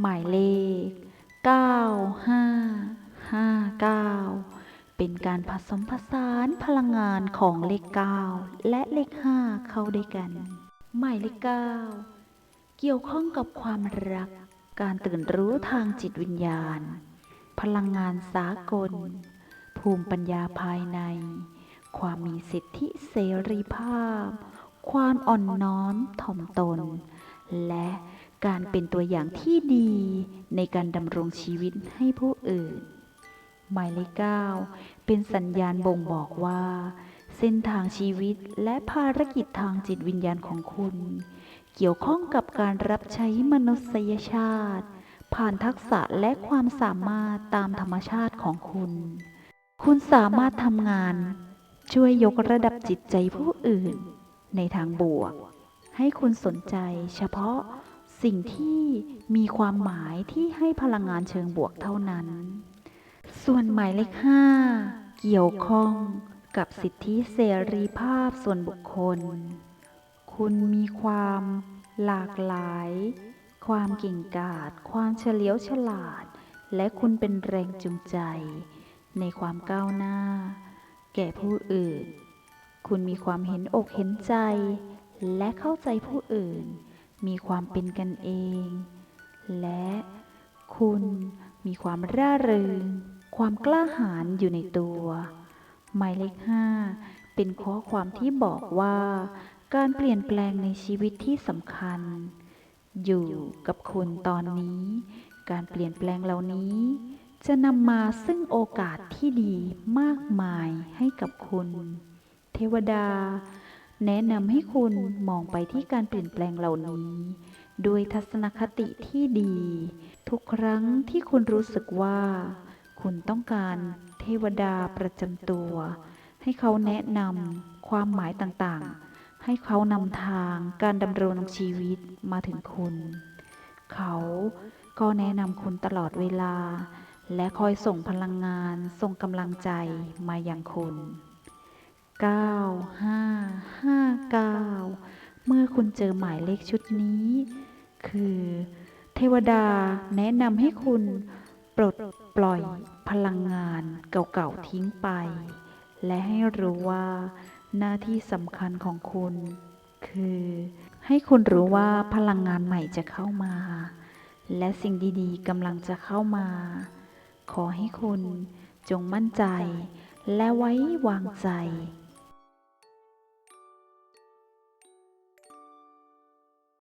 หมายเลข 9559 เป็นการผสมผสานพลังงานของเลข 9 และเลข 5 เข้าด้วยกัน หมายเลข 9 เกี่ยวข้องกับความรัก การตื่นรู้ทางจิตวิญญาณ พลังงานสากล ภูมิปัญญาภายใน ความมีสิทธิเสรีภาพ ความอ่อนน้อมถ่อมตน และการเป็นตัวอย่างที่ดีในการดำรงชีวิตให้ผู้อื่น หมายเลขเก้าเป็นสัญญาณบ่งบอกว่า เส้นทางชีวิตและภารกิจทางจิตวิญญาณของคุณ เกี่ยวข้องกับการรับใช้มนุษยชาติ ผ่านทักษะและความสามารถตามธรรมชาติของคุณ คุณสามารถทำงาน ช่วยยกระดับจิตใจผู้อื่น ในทางบวก ให้คุณสนใจเฉพาะสิ่งที่มีความหมายที่ให้พลังงานเชิงบวกเท่านั้น ส่วนหมายเลขห้าเกี่ยวข้องกับสิทธิเสรีภาพส่วนบุคคล คุณมีความหลากหลาย ความเก่งกาจ ความเฉลียวฉลาด และคุณเป็นแรงจูงใจ ในความก้าวหน้า แก่ผู้อื่น คุณมีความเห็นอกเห็นใจ และเข้าใจผู้อื่น มีความเป็นกันเอง และคุณมีความร่าเริง ความกล้าหาญอยู่ในตัว หมายเลขห้าเป็นข้อความที่บอกว่า การเปลี่ยนแปลงในชีวิตที่สำคัญ อยู่กับคุณตอนนี้ การเปลี่ยนแปลงเหล่านี้ จะนำมาซึ่งโอกาสที่ดีมากมายให้กับคุณ เทวดา แนะนำให้คุณมองไปที่การเปลี่ยนแปลงเหล่านี้ ด้วยทัศนคติที่ดี ทุกครั้งที่คุณรู้สึกว่า คุณต้องการเทวดาประจำตัว ให้เขาแนะนำความหมายต่างๆ ให้เขานำทางการดำรงชีวิตมาถึงคุณ เขาก็แนะนำคุณตลอดเวลา และคอยส่งพลังงานส่งกำลังใจมาอย่างคุณ 9559เมื่อคุณเจอหมายเลขชุดนี้ คือ เทวดาแนะนำให้คุณปลดปล่อยพลังงานเก่าๆทิ้งไป และให้รู้ว่าหน้าที่สำคัญของคุณ คือ ให้คุณรู้ว่าพลังงานใหม่จะเข้ามา และสิ่งดีๆกำลังจะเข้ามา ขอให้คุณจงมั่นใจและไว้วางใจ